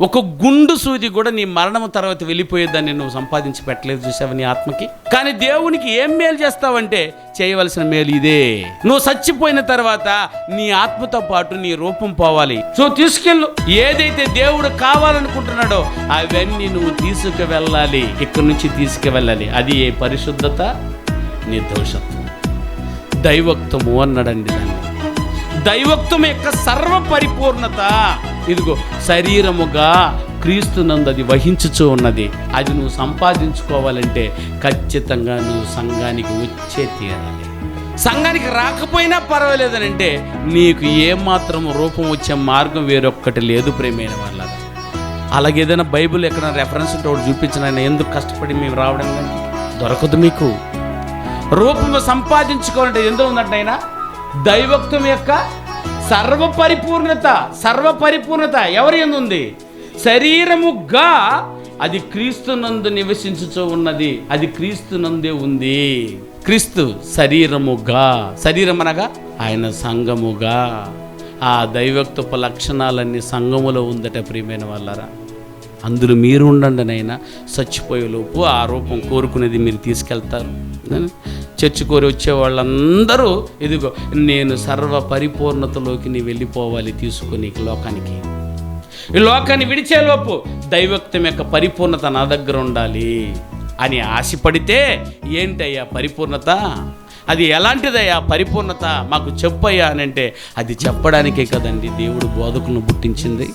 ఒక గుండు సూది కూడా నీ మరణం తర్వాత వెళ్ళిపోయేదాన్ని నువ్వు సంపాదించి పెట్టలేదు చూసావు నీ ఆత్మకి? కానీ దేవునికి ఏం మేలు చేస్తావంటే చేయవలసిన మేలు ఇదే. నువ్వు చచ్చిపోయిన తర్వాత నీ ఆత్మతో పాటు నీ రూపం పోవాలి. సో తీసుకెళ్ళు. ఏదైతే దేవుడు కావాలనుకుంటున్నాడో అవన్నీ నువ్వు తీసుకువెళ్ళాలి. ఇక్కడి నుంచి తీసుకువెళ్ళాలి. అది ఏ పరిశుద్ధత? నిర్దోషత్వం. దైవక్తము అన్నాడండి దాన్ని. దైవత్వం యొక్క సర్వ పరిపూర్ణత ఇదిగో శరీరముగా క్రీస్తునందు అది వహించుచూ ఉన్నది. అది నువ్వు సంపాదించుకోవాలంటే ఖచ్చితంగా నువ్వు సంఘానికి వచ్చే తీరాలి. సంఘానికి రాకపోయినా పర్వాలేదనంటే నీకు ఏమాత్రం రూపం వచ్చే మార్గం వేరొక్కటి లేదు ప్రేమైన వాళ్ళ. అలాగే ఏదైనా బైబిల్ ఎక్కడ రెఫరెన్స్ ఉంటే ఒకటి చూపించిన ఆయన ఎందుకు కష్టపడి మేము రావడం కానీ దొరకదు మీకు. రూపము సంపాదించుకోవాలంటే ఎందులో ఉందంటే ఆయన దైవత్వం యొక్క సర్వ పరిపూర్ణత సర్వ పరిపూర్ణత ఎవరి ఉంది శరీరముగా అది క్రీస్తునందు నివసించుచూ ఉన్నది. అది క్రీస్తునందే ఉంది. క్రీస్తు శరీరముగా శరీరం అనగా ఆయన సంఘముగా. ఆ దైవక్తపు లక్షణాలన్నీ సంఘములో ఉందట ప్రియమైన వాళ్ళరా. అందులో మీరు ఉండండి నైనా చచ్చిపోయేలోపు ఆ రూపం కోరుకునేది మీరు తీసుకెళ్తారు. చర్చి కోరి వచ్చే వాళ్ళందరూ ఇదిగో నేను సర్వ పరిపూర్ణతలోకి నీ వెళ్ళిపోవాలి తీసుకుని లోకానికి. ఈ లోకాన్ని విడిచేలోపు దైవక్తం యొక్క పరిపూర్ణత నా దగ్గర ఉండాలి అని ఆశపడితే ఏంటయ్యా పరిపూర్ణత? అది ఎలాంటిదయ్యా పరిపూర్ణత? మాకు చెప్పయ్యా అని అంటే అది చెప్పడానికే కదండి దేవుడు బోధకులను పుట్టించింది.